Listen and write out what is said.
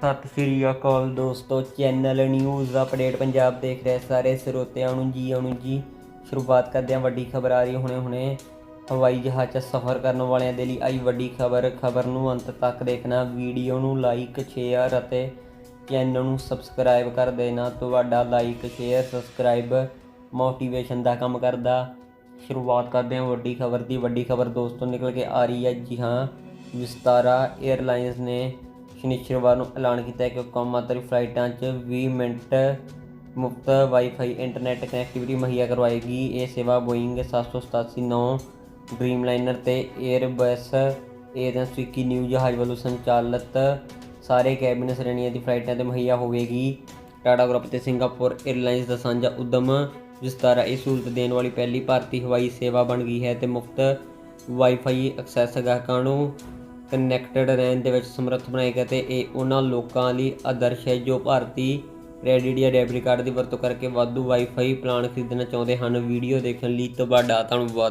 ਸਤਿ ਸ੍ਰੀ ਅਕਾਲ ਦੋਸਤੋ channel news update Punjab ਦੇਖ ਰਹੇ ਸਾਰੇ ਸਰੋਤਿਆਂ ਨੂੰ ਜੀ ਆਉਣ ਜੀ। ਸ਼ੁਰੂਆਤ ਕਰਦੇ ਹਾਂ ਵੱਡੀ ਖਬਰ ਆ ਰਹੀ ਹੁਣੇ ਹੁਣੇ ਹਵਾਈ ਜਹਾਜ਼ 'ਚ ਸਫ਼ਰ ਕਰਨ ਵਾਲਿਆਂ ਦੇ ਲਈ ਆਈ ਵੱਡੀ ਖਬਰ। ਖਬਰ ਨੂੰ ਅੰਤ ਤੱਕ ਦੇਖਣਾ ਵੀਡੀਓ ਨੂੰ ਲਾਈਕ ਸ਼ੇਅਰ ਅਤੇ ਚੈਨਲ ਨੂੰ ਸਬਸਕ੍ਰਾਈਬ ਕਰ ਦੇਣਾ। ਤੁਹਾਡਾ ਲਾਈਕ ਸ਼ੇਅਰ ਸਬਸਕ੍ਰਾਈਬ ਮੋਟੀਵੇਸ਼ਨ ਦਾ ਕੰਮ ਕਰਦਾ। ਸ਼ੁਰੂਆਤ ਕਰਦੇ ਹਾਂ ਵੱਡੀ ਖਬਰ ਦੀ। ਵੱਡੀ ਖਬਰ ਦੋਸਤੋ ਨਿਕਲ ਕੇ ਆ ਰਹੀ ਹੈ ਜੀ ਹਾਂ। ਵਿਸਤਾਰਾ 에ਅਰਲਾਈਨਸ ਨੇ ਸ਼ਨੀਚਰਵਾਰ ਨੂੰ ਐਲਾਨ ਕੀਤਾ ਹੈ ਕਿ ਕੌਮਾਂਤਰੀ ਫਲਾਈਟਾਂ 'ਚ 20 ਮਿੰਟ ਮੁਫਤ ਵਾਈਫਾਈ, ਇੰਟਰਨੈਟ ਕਨੈਕਟੀਵਿਟੀ ਮੁਹੱਈਆ ਕਰਵਾਏਗੀ। ਇਹ ਸੇਵਾ ਬੋਇੰਗ 787-9 ਡ੍ਰੀਮਲਾਈਨਰ ਤੇ 에ਅਰਬਸ ਏ321 ਨਿਊ ਜਹਾਜ਼ ਵੱਲੋਂ ਸੰਚਾਲਿਤ ਸਾਰੇ ਕੈਬਿਨ ਸ਼੍ਰੇਣੀਆਂ ਦੀ ਫਲਾਈਟਾਂ ਤੇ ਮੁਹੱਈਆ ਹੋਵੇਗੀ। ਟਾਟਾ ਗਰੁੱਪ ਤੇ ਸਿੰਗਾਪੁਰ 에ਅਰਲਾਈਨਸ ਦਾ ਸਾਂਝਾ ਉਦਮ ਵਿਸਤਾਰਾ। ਇਹ ਸਹੂਲਤ ਦੇਣ ਵਾਲੀ ਪਹਿਲੀ ਭਾਰਤੀ ਹਵਾਈ ਸੇਵਾ ਬਣ ਗਈ ਹੈ ਤੇ ਮੁਫਤ ਵਾਈਫਾਈ ਐਕਸੈਸ ਗਾਹਕਾਂ ਨੂੰ ਕਨੈਕਟਡ ਰਹਿਣ ਦੇ ਵਿੱਚ ਸਮਰੱਥ ਬਣਾਏਗਾ ਤੇ ਇਹ ਉਹਨਾਂ ਲੋਕਾਂ ਲਈ ਆਦਰਸ਼ ਹੈ ਜੋ ਭਾਰਤੀ ਕ੍ਰੈਡਿਟ ਜਾਂ ਡੈਬਿਟ ਕਾਰਡ ਦੀ ਵਰਤੋਂ ਕਰਕੇ ਵਾਧੂ ਵਾਈਫਾਈ ਪਲਾਨ ਖਰੀਦਣਾ ਚਾਹੁੰਦੇ ਹਨ। ਵੀਡੀਓ ਦੇਖਣ ਲਈ ਤੁਹਾਡਾ ਧੰਨਵਾਦ।